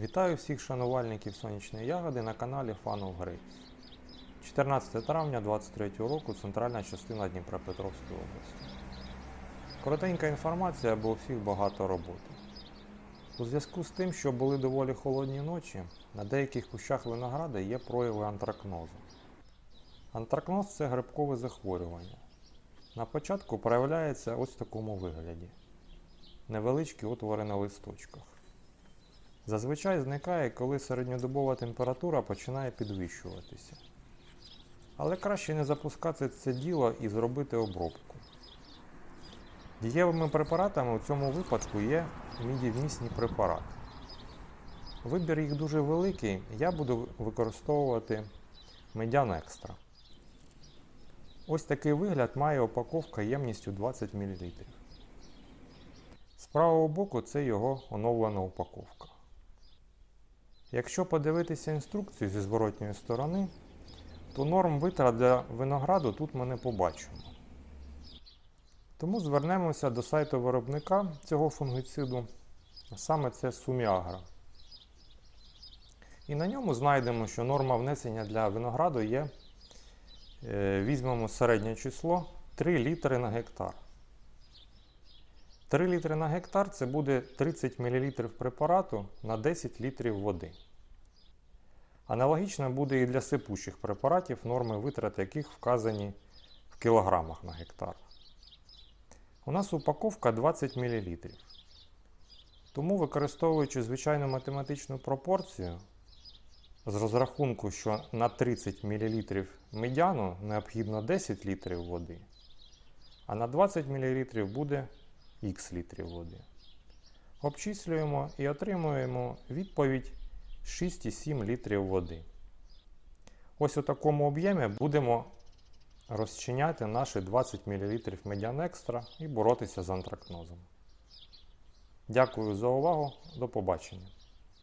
Вітаю всіх шанувальників сонячної ягоди на каналі of Grapes. 14 травня 2023 року центральна частина Дніпропетровської області. Коротенька інформація, бо у всіх багато роботи. У зв'язку з тим, що були доволі холодні ночі, на деяких кущах винограду є прояви антракнозу. Антракноз це грибкове захворювання. На початку проявляється ось в такому вигляді: невеличкі отвори на листочках. Зазвичай зникає, коли середньодобова температура починає підвищуватися. Але краще не запускати це діло і зробити обробку. Дієвими препаратами у цьому випадку є мідівмісні препарати. Вибір їх дуже великий, я буду використовувати медян екстра. Ось такий вигляд має упаковка ємністю 20 мл. З правого боку це його оновлена упаковка. Якщо подивитися інструкцію зі зворотньої сторони, то норм витрат для винограду тут ми не побачимо. Тому звернемося до сайту виробника цього фунгициду, а саме це Суміагра. І на ньому знайдемо, що норма внесення для винограду є, е, візьмемо середнє число 3 літри на гектар. 3 літри на гектар це буде 30 мл препарату на 10 літрів води. Аналогічно буде і для сипучих препаратів, норми витрат яких вказані в кілограмах на гектар. У нас упаковка 20 мл. Тому, використовуючи звичайну математичну пропорцію, з розрахунку, що на 30 мл медяну необхідно 10 літрів води, а на 20 мл буде х літрів води. Обчислюємо і отримуємо відповідь 6,7 літрів води. Ось у такому об'ємі будемо розчиняти наші 20 мл медіанекстра і боротися з антракнозом. Дякую за увагу. До побачення.